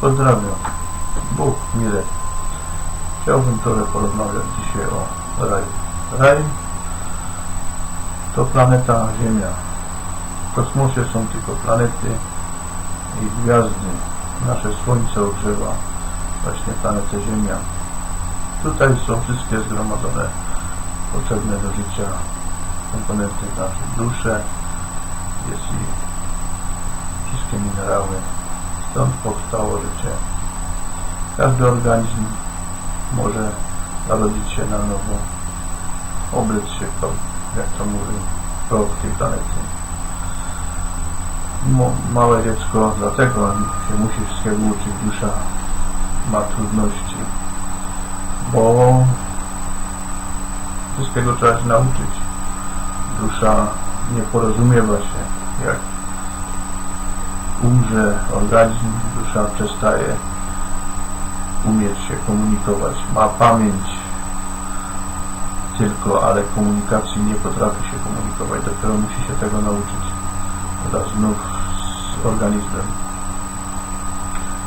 Pozdrawiam. Bóg Mirek. Chciałbym trochę porozmawiać dzisiaj o raju. Raj to planeta Ziemia. W kosmosie są tylko planety i gwiazdy. Nasze Słońce ogrzewa właśnie planetę Ziemia. Tutaj są wszystkie zgromadzone potrzebne do życia komponenty nasze dusze, jest i wszystkie minerały. Stąd powstało życie. Każdy organizm może narodzić się na nowo, oblec się, to, jak to mówi, w proch tej planety. Małe dziecko dlatego się musi wszystkiego uczyć, dusza ma trudności, bo wszystkiego trzeba się nauczyć. Dusza nie porozumiewa się, jak umrze organizm, dusza przestaje umieć się komunikować. Ma pamięć tylko, ale komunikacji nie potrafi się komunikować. Dopiero musi się tego nauczyć. Wraz znów z organizmem.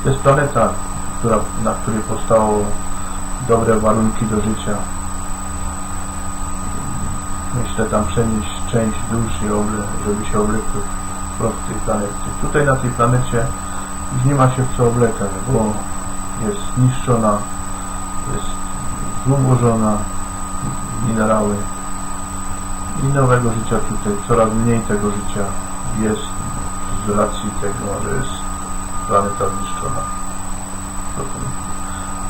Jest planeta, która, na której powstało dobre warunki do życia. Myślę tam przenieść część dusz i oble, żeby się oblekły w proch tej planety. Tutaj na tej planecie nie ma się w co oblekać, bo jest zniszczona, jest zubożona w minerały i nowego życia tutaj, coraz mniej tego życia jest z racji tego, że jest planeta zniszczona.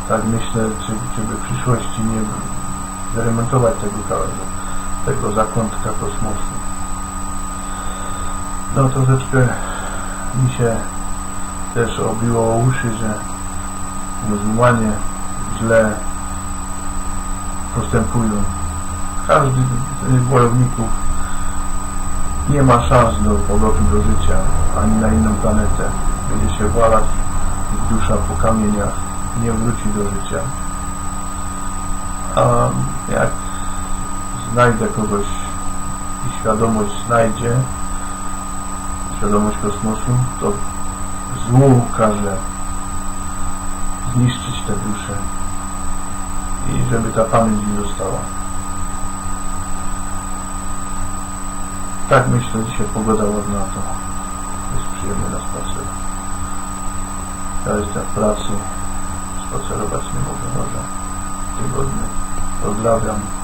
Tak myślę, czy, czy by w przyszłości nie wyremontować tego tego zakątka kosmosu. No troszeczkę mi się też obiło o uszy, że muzułmanie źle postępują. Każdy z tych wojowników nie ma szans do powrotu do życia, ani na inną planetę. Będzie się walać dusza po kamieniach, nie wróci do życia. A jak znajdę kogoś i świadomość znajdzie, świadomość kosmosu, to złu każe zniszczyć te dusze i żeby ta pamięć nie została. Tak myślę, dzisiaj pogoda ładna, to jest przyjemnie na spacer. Ja jestem w pracy, spacerować nie mogę może w tygodniu. Pozdrawiam.